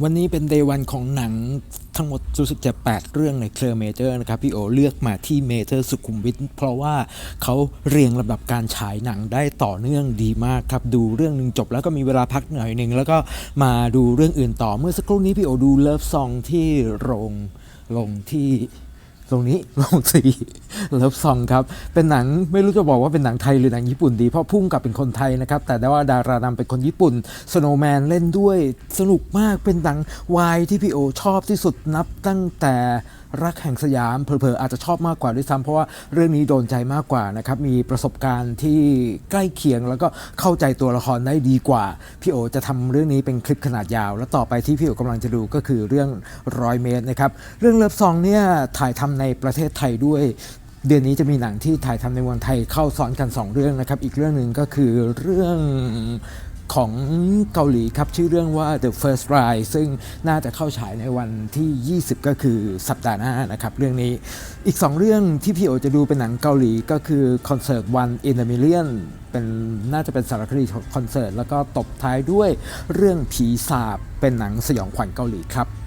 วันนี้เป็นเดวันของหนังทั้งหมดรู้สึกจะ8เรื่องในเครือเมเจอร์นะครับ พี่โอเลือกมาที่เมเจอร์สุขุมวิทเพราะว่าเขาเรียงลำดับการฉายหนังได้ต่อเนื่องดีมากครับ ดูเรื่องหนึ่งจบแล้วก็มีเวลาพักหน่อยหนึ่งแล้วก็มาดูเรื่องอื่นต่อเมื่อสักครู่นี้พี่โอดูเลิฟซองที่โรงลงที่ตรงนี้ลงสี เลิฟซองครับเป็นหนังไม่รู้จะบอกว่าเป็นหนังไทยหรือหนังญี่ปุ่นดี เพราะพุ่งกับเป็นคนไทยนะครับ แต่ได้ว่าดารานำเป็นคนญี่ปุ่นสโนว์แมนเล่นด้วยสนุกมากเป็นหนังวายที่พี่โอชอบที่สุดนับตั้งแต่รักแห่งสยามเผลอๆอาจจะชอบมากกว่าด้วยซ้ำเพราะว่าเรื่องนี้โดนใจมากกว่านะครับมีประสบการณ์ที่ใกล้เคียงแล้วก็เข้าใจตัวละครได้ดีกว่า พี่โอจะทำเรื่องนี้เป็นคลิปขนาดยาว แล้วต่อไปที่พี่โอกำลังจะดูก็คือเรื่องร้อยเมตรนะครับเรื่องเลิฟซองเนี่ยถ่ายทำในประเทศไทยด้วย เดือนนี้จะมีหนังที่ถ่ายทำในเมืองไทยเข้าซ้อนกัน 2 เรื่องนะครับ อีกเรื่องหนึ่งก็คือเรื่องของเกาหลีครับ ชื่อเรื่องว่า The First Ride ซึ่งน่าจะเข้าฉายในวันที่ 20 ก็คือสัปดาห์หน้านะครับเรื่องนี้อีก 2 เรื่องที่พี่โอจะดูเป็นหนังเกาหลีก็คือคอนเสิร์ต One in a Million เป็นน่าจะเป็นสารคดีคอนเสิร์ตแล้วก็ตบท้ายด้วยเรื่องผีสาบเป็นหนังสยองขวัญเกาหลีครับ